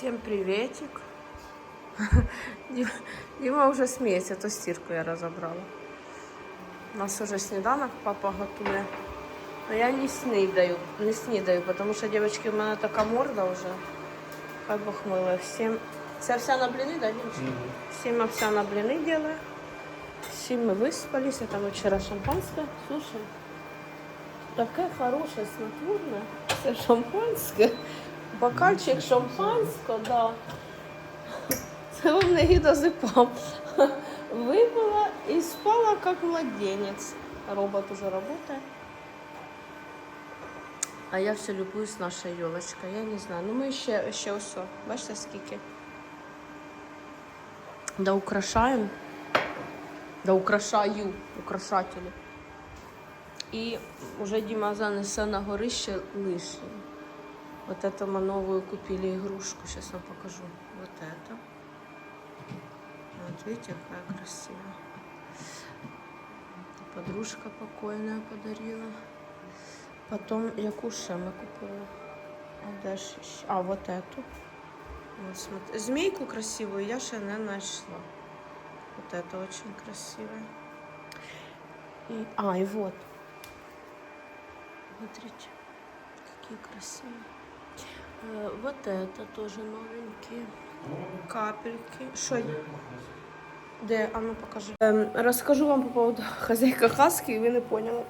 Всем приветик. Дим- Дима уже смеется, то стирку я разобрала. У нас уже сніданок папа готує. Но я не снідаю, не снідаю, потому що, девочки, у мене така морда вже. Хай Бог милує. Всім... Це овсяна блины, да, девочки? Всем овсяна блины делаю. Все мы выспались. Это мы вчера шампанское. Слушай, такая хорошая, снотворная. Це шампанське. Бокальчик шампанського, да. Це вам не гідозепам. Випила і спала як младенець. Робот уже работает. А я все любуюсь нашою елочкою. Я не знаю. Ну ми ще, ще о. Бачите, скільки? Да украшаємо. Да украшаю. Украшателі. І вже Діма занесе на горище лишнє. Вот это мы новую купили игрушку. Сейчас вам покажу. Вот это. Вот видите, какая красивая. Подружка покойная подарила. Потом якуша мы купили. А, де ж ще? а вот эту. Вот, смотри. Змейку красивую я ще не нашла. Вот это очень красивая. И, а, и вот. Смотрите, какие красивые. Э, Вот это тоже новенькие. Капельки. Что? Де? А ну покажи. Ем, розкажу вам по поводу хозяйка хаски, ви не поняли.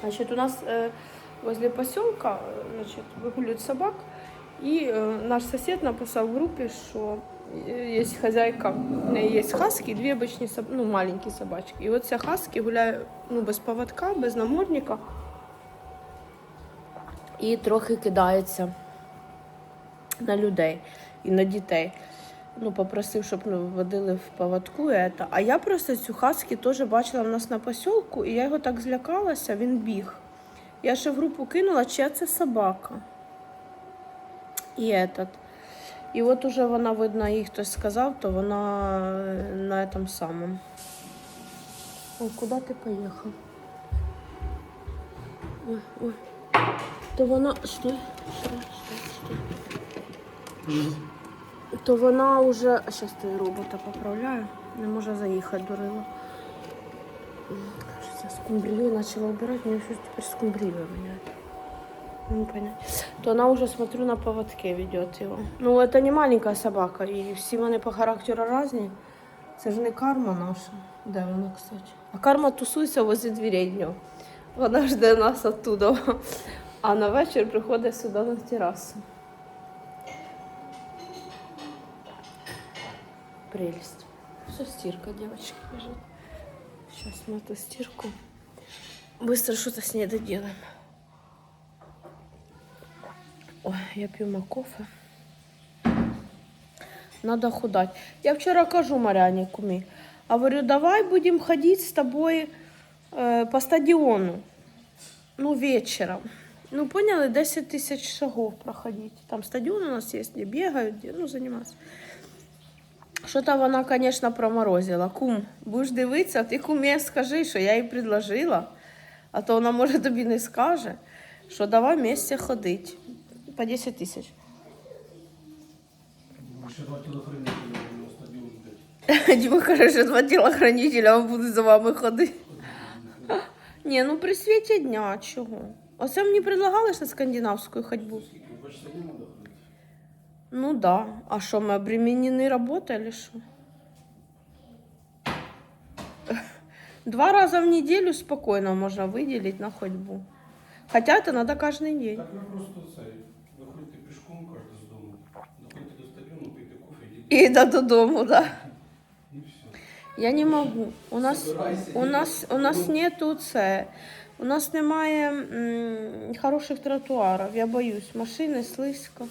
Значит, у нас э, возле поселка э, значит, выгуливают собак, и э, наш сосед написал в группе, что э, есть хозяйка, у неї є хаски, дві обичні соб... ну, маленькі собачки. І от ця хаски гуляє ну, без поводка, без намордника і трохи кидається на людей і на дітей. Ну, попросив, щоб ну, водили в поводку. і Это. А я просто цю хаски теж бачила в нас на посілку, і я його так злякалася, він біг. Я ще в групу кинула, чия це собака. І этот. І от уже вона, видно, їй хтось сказав, то вона е, на этом самому. Ой, куди ти поїхав? Ой, ой. То вона. Стой, стой, стой, стой. То вона вже. Щас той робота поправляю. Не може заїхати до рила. Щас я скумбрію почала убирать, мені щось тепер скумбрію воняет. Не понять. То она уже, смотрю, на поводке ведет его. Ну, это не маленькая собака, и всі вони по характеру разні. Це ж не карма наша. Де вона, кстати? А карма тусується возле дверей днем. Вона жде нас оттуда. А на вечір приходить сюди на терасу. Прелесть. Все, стирка, девочки, лежит. Сейчас мы эту стирку быстро что-то с ней доделаем. Ой, я пью ма кофе. Надо худать. Я вчера кажу Маряне куми, а говорю, давай будем ходить с тобой э, по стадиону. Ну, вечером. Ну, поняли, 10 тысяч шагов проходить. Там стадион у нас есть, где бегают, где, ну, заниматься. Що-то вона, звісно, проморозила. Кум, будеш дивитися, ти кумі скажи, що я їй предложила, а то вона, може, тобі не скаже, що давай вместе ходити. По 10 тисяч. Діма каже, що два тілохранителя будуть за вами ходити. Ні, ну при світі дня, чого? Оце мені предлагали ще скандинавську ходьбу. Ну да. А що, ми обременені роботою, чи що? Два раза в неделю спокойно можно выделить на ходьбу. Хотя это надо каждый день. Так ви просто це, виходите пішком кожен з дому, доходите до стадіону, пийте кофе, йдіть И до додому, да. і все. Я не могу. У нас, у нас, у нас нету це. У нас немає м, хороших тротуаров. Я боюсь. Машины слизко.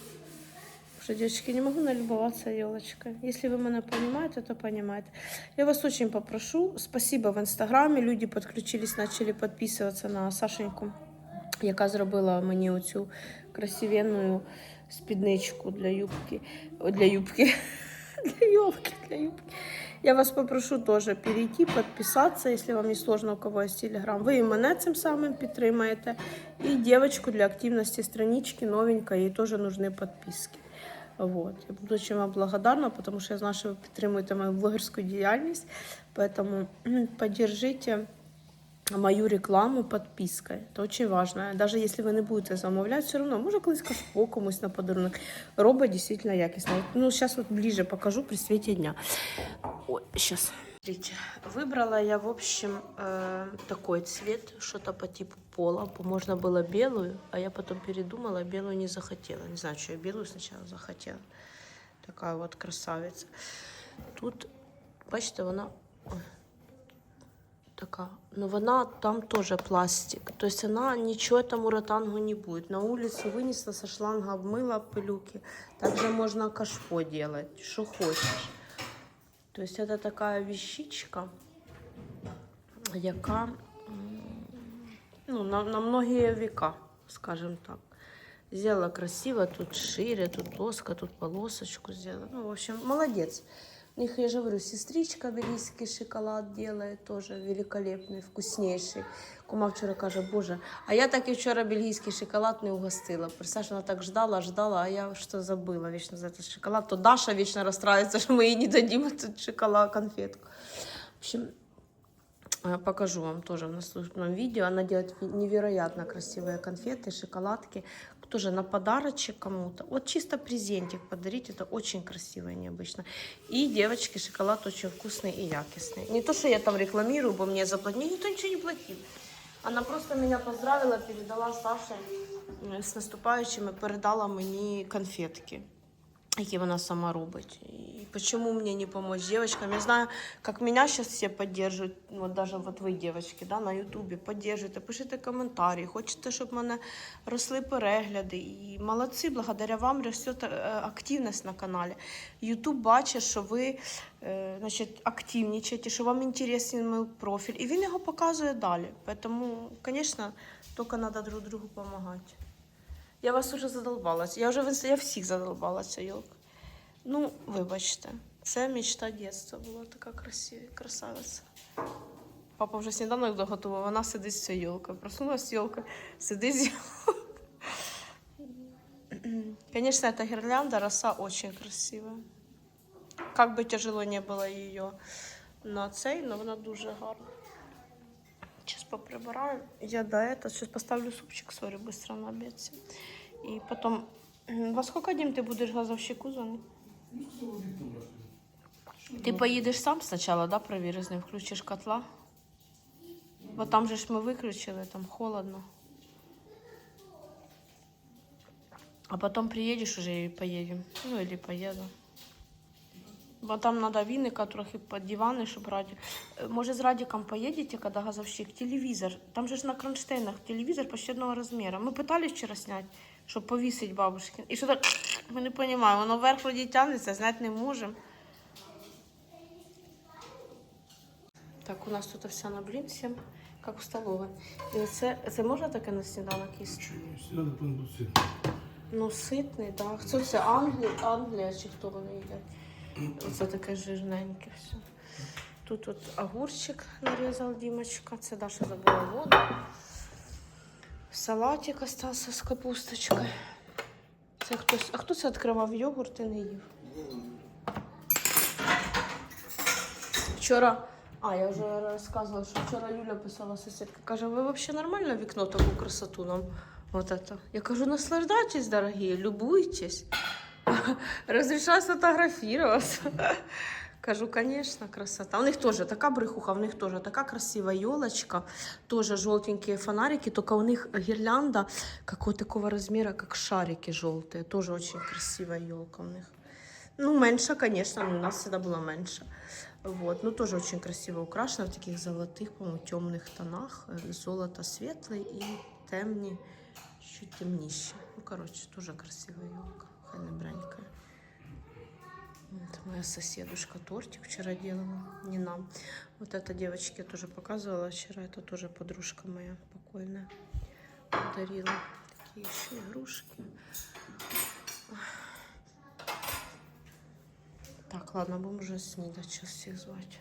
Что, девочки, не могу налюбоваться елочкой. Если вы меня понимаете, то понимаете. Я вас очень попрошу. Спасибо в інстаграмі. Люди підключились, почали підписуватися на Сашеньку, яка зробила мені оцю красивенну спідничку для юбки. О, Для юбки. Для юбки, для юбки. Я вас попрошу тоже перейти, подписаться, если вам не сложно, у кого есть телеграм. Ви і мене цим самим підтримаєте. І девочку для активності странички новенької, їй теж нужны подписки. Вот. Я буду очень вам благодарна, потому что я знаю, что вы підтримуєте мою блогерську діяльність. Поэтому м, поддержите мою рекламу подпиской. Это очень важно. Даже если вы не будете замовлять, все равно може колись кашпо комусь на подарунок. Робот действительно якісно. От, Ну, сейчас вот ближе покажу при свете дня. Ой, сейчас. Смотрите, выбрала я, в общем, э, такой цвет, что-то по типу пола. Можно было белую, а я потом передумала, белую не захотела. Не знаю, что я белую сначала захотела. Такая вот красавица. Тут, бачите, вона ой, така. Но вона там тоже пластик. То есть она ничего этому ротангу не будет. На улицу вынесла со шланга, обмыла пылюки. Также можно кашпо делать, что хочешь. То есть это такая вещичка, яка ну, на, на многие века, скажем так. Сделала красиво, тут шире, тут доска, тут полосочку сделала. Ну, в общем, молодец. У них, я же говорю, сестричка бельгийский шоколад делает, тоже великолепный, вкуснейший. Кума вчора каже, боже, а я так і вчора бельгійський шоколад не угостила. Представляєш, вона так ждала, ждала, а я що забыла вечно за этот шоколад. То Даша вечно расстраивается, что мы ей не дадим этот шоколад, конфетку. В общем, э, покажу вам тоже в наступном видео. Она делает невероятно красивые конфеты, шоколадки. Тоже на подарочек кому-то. Вот чисто презентик подарить, это очень красиво и необычно. И, девочки, шоколад очень вкусный и якостный. Не то, что я там рекламирую, бо мне заплатили. Мне никто ничего не платил. Она просто меня поздравила, передала Саше е, з наступаючими, передала мені конфетки, які вона сама робить. І почему мне не помочь девочкам? Я знаю, как меня сейчас все поддерживают, вот даже вот вы, девочки, да, на ютубі поддержуєте, пишите коментарі, хочете, щоб в мене росли перегляди. І молодці, благодаря вам росте е, активність на каналі. Ютуб бачить, що ви е, значить, активничаєте, що вам інтересний мій профіль, і він його показує далі. Тому, звісно, тільки треба друг другу допомагати. Я вас уже задолбалась. Я вже в інст- я всіх задолбалася, Йолка. Ну, вибачте, це мечта дитинства була така красива, красавиця. Папа вже сніданок доготував, вона сидить з цією йолкою. Проснулась йолка, сидить з йолкою. Конечно, эта гирлянда роса очень красивая. Как бы тяжело не было ее на цей, но вона дуже гарна. Сейчас поприбираю. Я до этого сейчас поставлю супчик сори быстро на обед. И потом... М, Во сколько, Дим, ты будешь газовщику звонить? Ну, хто обід там брати? Ти поїдеш сам спочатку, да, провіриш з ним, включиш котла? Бо там же ж ми виключили, там холодно. А потом приедешь уже и поедем. Ну или поеду. Бо там надо віника трохи під дивани, щоб раді. Е, Може, з Радиком поїдете, коли газовщик, телевізор. Там же ж на кронштейнах телевізор почти одного розміру. Ми питались вчора зняти, щоб повісити бабушки. І що так, ми не розуміємо, воно вверх вроді тягнеться, зняти не можемо. Так, у нас тут овсяна блінці, як в столовій. І це, це можна таке на сніданок їсти? Сюди повинен бути ситний. Ну, ситний, так. Це Англія, Англія чи хто вони їдять? Оце таке жирненьке все. Тут от огурчик нарізав Дімочка, це Даша забула воду. Салатик остався з капусточкою. Це хтось. А хто це відкривав йогурт і не їв? Вчора. А, я вже розказувала, що вчора Юля писала сусідка. Каже, ви взагалі нормально вікно таку красоту нам? Вот это. Я кажу, наслаждайтесь, дорогие, любуйтесь. Разрешаю сфотографироваться. Кажу, конечно, красота. У них тоже такая брехуха, у них тоже такая красивая елочка, тоже желтенькие фонарики, только у них гирлянда какого такого размера, как шарики желтые. Тоже очень красивая елка у них. Ну, меньше, конечно, но у нас всегда было меньше. Вот, но тоже очень красиво украшена в таких золотых, по-моему, темных тонах. Золото светлый и темні, чуть темніше. Ну, короче, тоже красивая елка. Хай не бренькая. Вот моя соседушка тортик вчера делала, не нам. Вот эта девочке я тоже показывала вчера, это тоже подружка моя покойная подарила. Такие еще игрушки. Так, ладно, будем уже снидать, сейчас всех звать.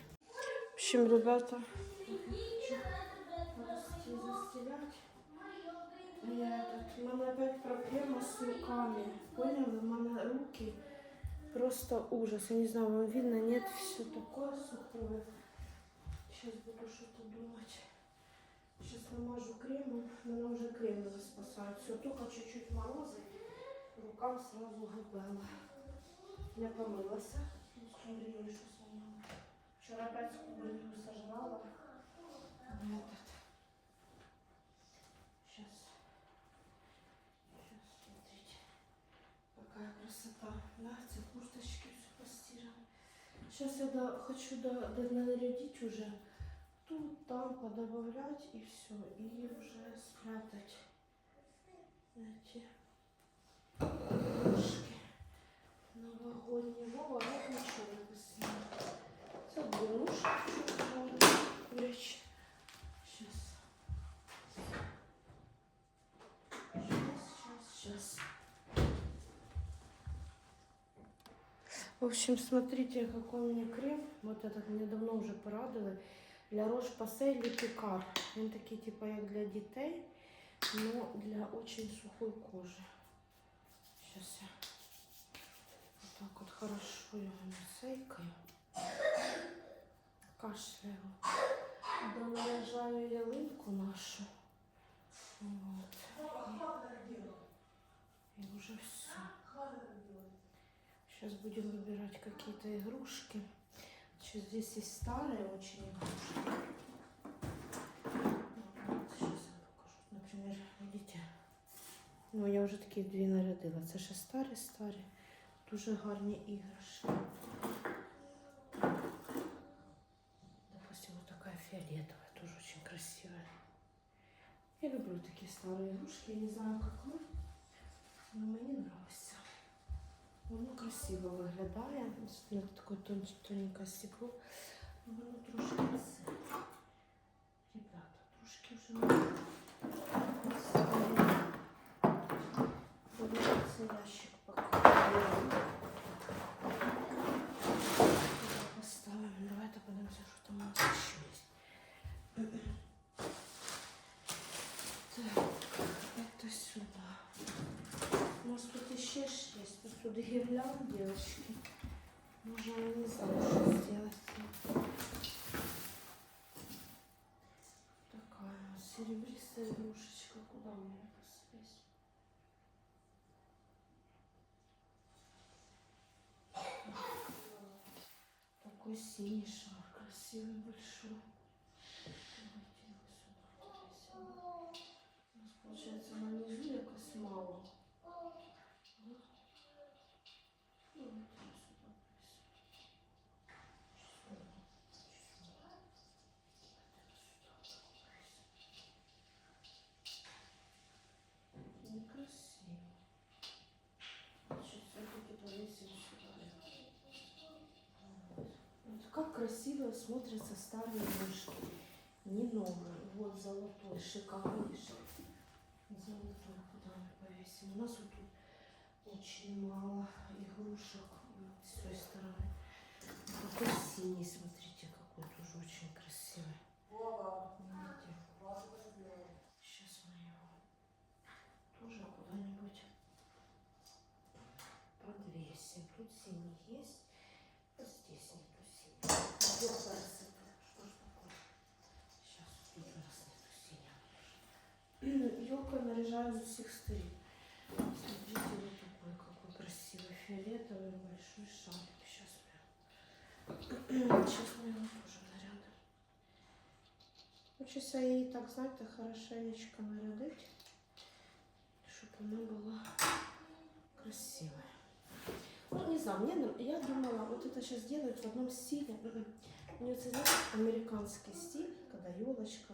В общем, ребята, у мене опять проблема з руками. Поняли? У мене руки просто ужас. Я не знаю, вам видно, нет, все такое сухое. Сейчас буду что-то думать. Сейчас намажу кремом. Мене вже крем не спасает. Все, только чуть-чуть морозы. Рукам сразу габела. Я помылась. Смотрели, что сломала. Вчера опять скубрию сожрала. Ну, красота. Да, эти курточки все постирала. Сейчас я до- хочу до, до- нарядить уже. Тут, там подобавлять и все. И уже спрятать эти игрушки. Новогодние. Вова, вот ничего не поснимаю. Заберушь. Вещь. Сейчас. В общем, смотрите, какой у меня крем. Вот этот мне давно уже порадовали. Для Рош Пасе или Пикар. Он такие типа як для детей, но для очень сухой кожи. Сейчас я вот так вот хорошо его насейкаю. Кашляю. Да ялинку нашу. Вот. И, и уже все. Сейчас будем выбирать какие-то игрушки. Сейчас здесь есть старые очень игрушки. Вот, сейчас я покажу. Например, видите? Ну, я вже такі дві нарядила. Це ще старі старі. Дуже гарні іграшки. Допустим, вот такая фиолетовая, тоже очень красивая. Я люблю такие старые игрушки. Я не знаю, как вы, но мені нравится. Воно красиво виглядає. На таке тон- тоненьке стекло. Воно трошки це. Ребята, трошки вже цей ящик покладаю. Поставимо. Давайте подивимося, що там у нас ще є. Так, это сюда. Нас тут еще ж есть. Тут, тут гирлянд, девочки. Можно, я не знаю, что сделать. Такая у нас серебристая игрушечка. Куда у меня посадить? Такой синий шар, красивый, большой. Давайте его сюда повесим. У нас получается на низу якось мало. Смотрятся старые игрушки. Не новые. Вот золотой, шикарнейший. Золотой, куда повесим? У нас вот тут очень мало игрушек с той стороны. Какой синий, смотрите, какой тоже очень красивый. Видите? Сейчас мы его тоже куда-нибудь подвесим. Тут синий есть, вот здесь нету синего. Где красота? Что ж такое? Сейчас тут у нас нету синего. Елка наряжаю с усіх сторін. Смотрите, вот такой какой красивый фиолетовый большой шарик. Сейчас мы, сейчас мы его тоже нарядим. Хочется її так, знаєте, хорошенечко нарядить, щоб вона була красивая. Ну, не знаю, мне, нам- я думала, вот это сейчас делают в одном стиле. М-м. Мне это, знаете, американский стиль, когда елочка,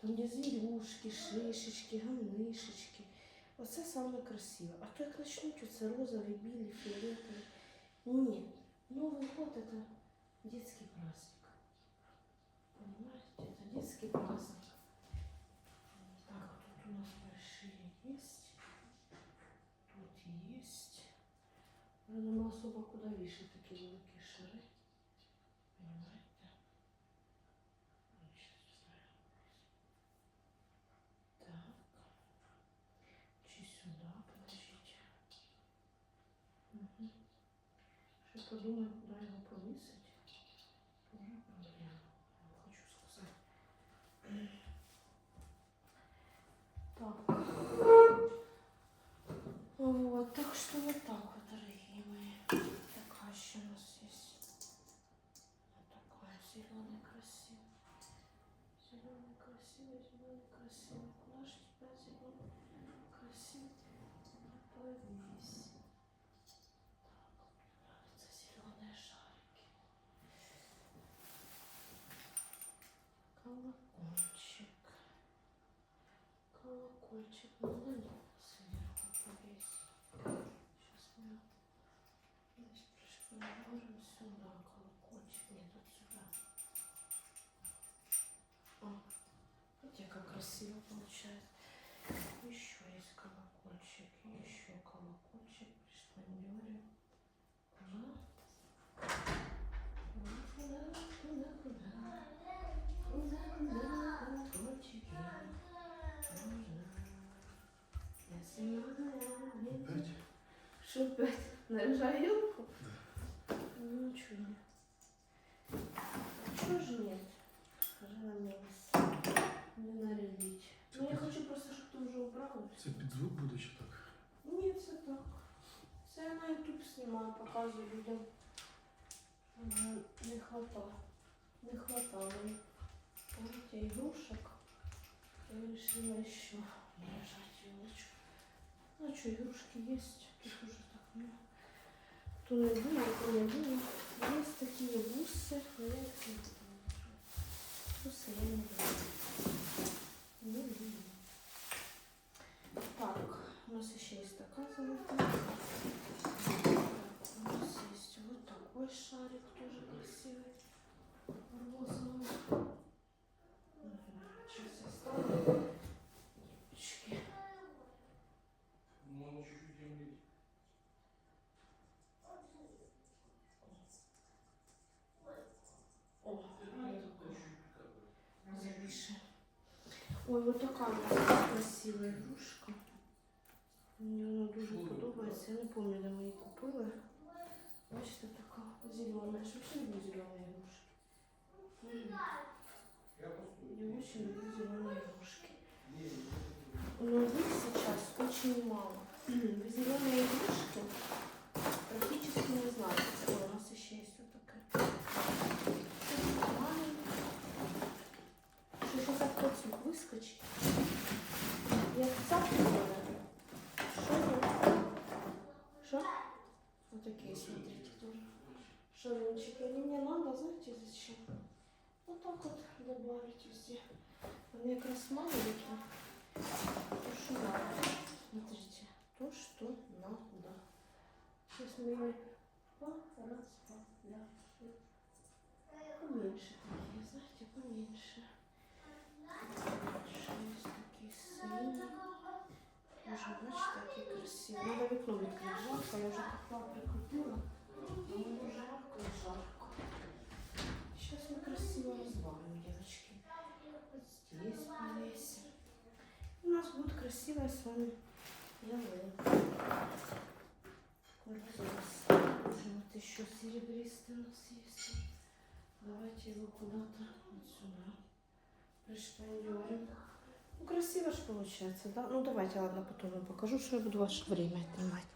там где зверюшки, шишечки, гамнишечки. Оце саме красиво. А то як начнуть оце розові, білі, фіолетові. Ні. Новый год это детский праздник. Понимаете, это детский праздник. Так, тут у нас большие есть. Тут есть. Я нема особо куди вішати Я подумаю, куда его повесить. Тоже проблема. Хочу сказать. Так. Вот, так что вот так вот, дорогие мои. Такая еще у нас есть. Вот такая зеленый красивый. Зеленый красивый, зеленый красивый. Куда же тебя зеленый красивый? Повесь. Так, нравятся зеленые шарики. Колокольчик. Колокольчик. Надо сверху повесить? Сейчас мы здесь пришпилируем сюда колокольчик. Нет, вот сюда. О, видите, как красиво получается. Еще есть колокольчик. Еще колокольчик. Пришпилируем. Куда? Опять? Что опять? Наряжай елку? Ну, ничего нет. Чего же нет? Скажи на милость. Не нарядить. Ну, я хочу просто, чтобы ты уже убрала. Це під звук буде чи так? Ні, це так. Це я на YouTube знімаю, показую людям. Мгм, Не хватало. Не хватало. Помните, игрушек. Я решила еще наряжать елочку. Ну что, игрушки есть. Тут уже так много. Кто не думал, кто не думал. Есть такие бусы, но я их не наряжать. Бусы я не люблю. Не люблю. Так, у нас еще есть такая золотая. У нас есть вот такой шарик, тоже красивый. Розовый. запиши. Ой, вот такая у нас красивая игрушка. Мені вона дуже подобається. Я не пам'ятаю, де ми її купили. Бачите, така зелена. Я ж вообще люблю зеленые игрушки. М. Я постою. Я очень люблю зеленые игрушки. Но их сейчас очень мало. Вы зеленые игрушки практически не знаете. Сейчас котик выскочит? Я цапнула. Что? Что? Вот такие, смотрите, тоже. Шалунчики. Они мне надо, знаете, зачем? Вот так вот добавить везде. Они как раз маленькие. То, что надо. Смотрите. То, что надо. Сейчас мы их порасставляем. красивые. Надо вікно відкрити. Жарко, я вже купила, прикрутила. А мне жарко и жарко. Сейчас мы красиво развалим, девочки. Вот здесь повесим. У нас будет красивая с вами ялинка. Боже, вот еще серебристый у нас есть. Давайте его куда-то вот сюда пришпандерим. Ну, красиво же получается, да? Ну, давайте, ладно, потом я покажу, что я буду ваше время отнимать.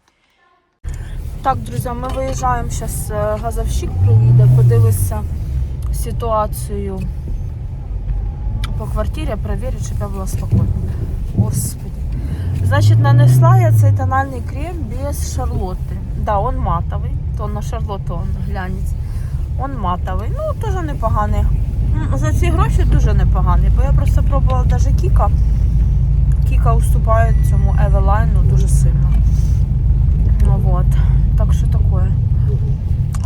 Так, друзі, ми виїжджаємо зараз. Газовщик приїде, подивиться ситуацію по квартирі, перевірить, щоб я була спокійна. Господи. Значить, нанесла я цей тональний крем без шарлотти. Да, он матовий. То на шарлотту он глянець. Он матовий. Ну, теж непоганий. За ці гроші дуже непоганий, бо я просто пробувала навіть Кіка. Кіка уступає цьому Евелайну дуже сильно. Ну, вот. Так що таке.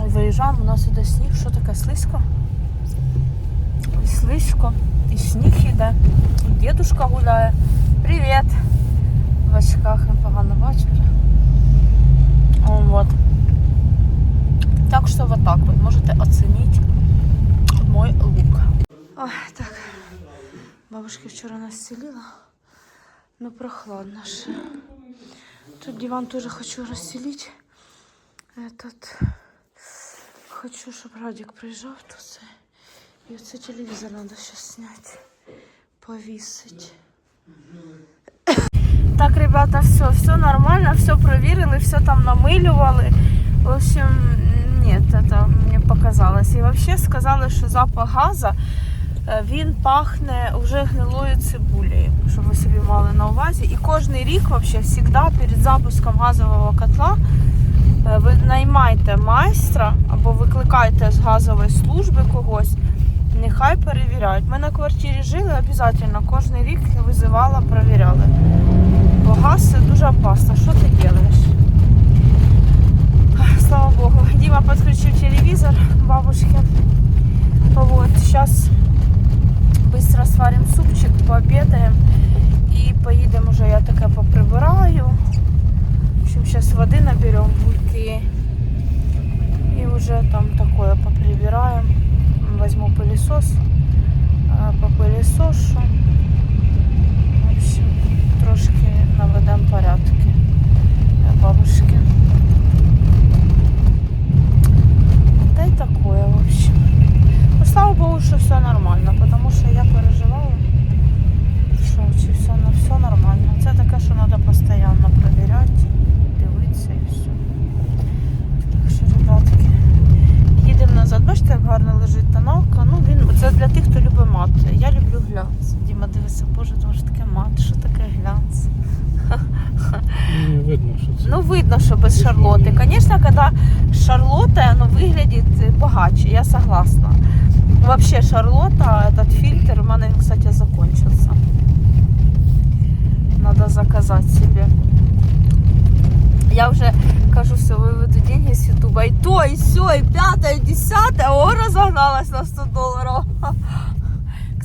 Виїжджаємо, у нас іде сніг. Що таке слизько? Слизько, і сніг іде. І дідушка гуляє. Привіт! В очках непогано вже. Вот. Так що вот так можете оценить мой лук. Ой, так. Бабушка вчора нас селила. Ну, прохладно ще. Тут диван тоже хочу расстелить. Этот хочу, щоб Радік приїжджав то це. І оце телевізор треба зараз зняти. Повісить. Так, ребята, все, все нормально, все проверили, все там намылювали. В общем, нет, это мне показалось. І вообще сказали, що запах газа е, він пахне вже гнилою цибулею, щоб ви собі мали на увазі. І кожен рік, вообще, всегда перед запуском газового котла е, ви наймайте майстра або викликайте з газової служби когось. Нехай перевіряють. Ми на квартирі жили, обов'язково кожен рік визивала, перевіряли. Бо газ це дуже опасно. Що ти робиш? Слава Богу. Дима подключил телевизор бабушке. Вот, сейчас быстро сварим супчик, пообедаем и поедем уже, я такая поприбираю. В общем, сейчас воды наберем бульки и уже там такое поприбираем. Возьму пылесос, а, попылесошу. В общем, трошки наведемо порядки для бабушки. Да и такое, в общем.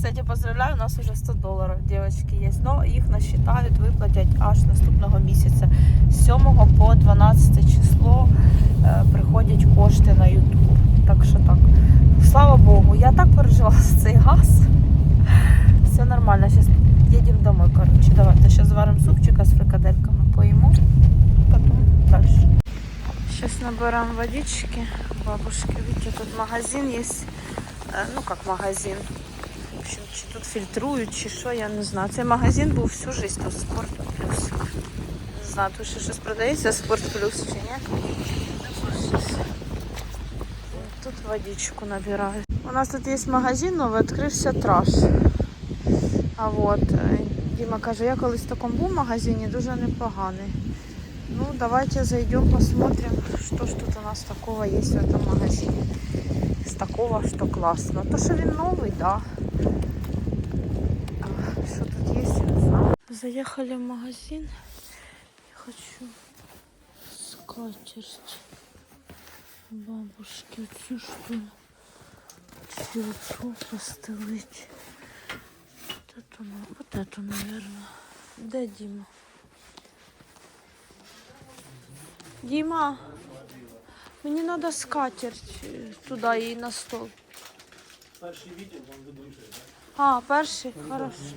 Кстати, поздравляю, у нас уже 100 доларів, девочки, є. Но їх насчитають, виплатять аж наступного місяця. З 7 по 12 число е, приходять кошти на YouTube. Так що так. Слава Богу, я так переживала за цей газ. Все нормально. Зараз їдемо домой, коротше. Давайте зараз зваримо супчика з фрикадельками, поїмо, потім далі. Сейчас наберем водички. Бабушки, видите, тут магазин есть. Е, Ну, как магазин. Общем, чи тут фильтрують, чи що, я не знаю. Цей магазин був всю тут Спорт Плюс. Не знаю, тут ще щось продається Спорт Плюс чи ні. Тут водичку набирають. У нас тут є магазин, новий, відкрився траш. А от е, Діма каже, я колись в такому був магазині, дуже непоганий. Ну, давайте зайдем, посмотрим, что ж тут у нас такого есть в этом магазине. С такого, что классно. То, что він новый, да. А, Что тут есть, я не знаю. Заехали в магазин. Я хочу скатерть бабушки. Цю что? Чи постелить. Вот эту, на- вот эту, наверное. Де Дима? Дима, мені треба скатерть туди і на стол. Перший відео вам видріжує, так? А, перший, хорошо.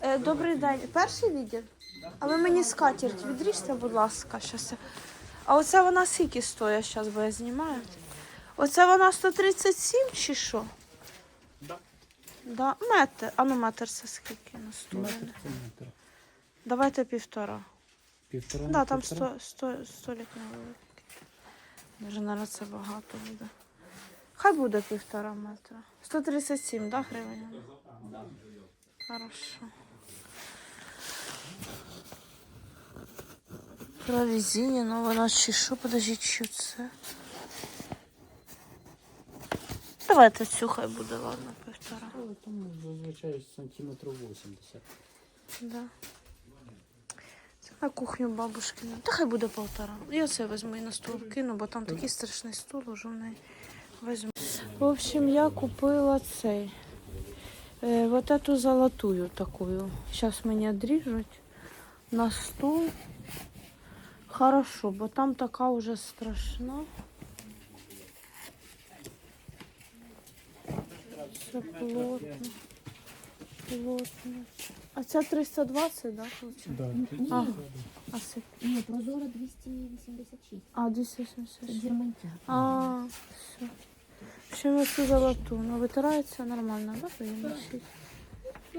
Е, добрий день. Перший відділ? А ви мені скатерть відріжте, будь ласка, щас. А оце вона скільки стоїть зараз, бо я знімаю. Оце вона 137 чи що? Да. Да. Метр. А ну метр це скільки на столі? Метр. Давайте півтора. Півтора. Да, там сто, сто, столик невеликий. Даже, наверное, це багато буде. Хай буде півтора метра. 137, да, гривень? Хорошо. Прорезині, ну вона чи що, подождіть, що це? Давайте цю хай буде, ладно, півтора. Але там зазвичай сантиметрів 80. Да. Це на кухню бабушки. Та хай буде полтора. Я це візьму і на стол кину, бо там такий страшний стол уже в неї. Візьму. В общем, я купила цей. Е, вот эту золотую такую. Сейчас мені одріжуть на стол. Хорошо, бо там така уже страшна. Все плотно. Плотно. А ця 320, да, получается? Да, А. А сип. Ні, прозора 286. А, Це 286. А, все. Ще ми цю золоту. Ну, витирається нормально, да? Носить?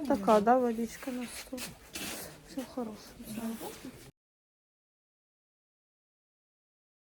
Така, да, водичка на стол. Все хороше.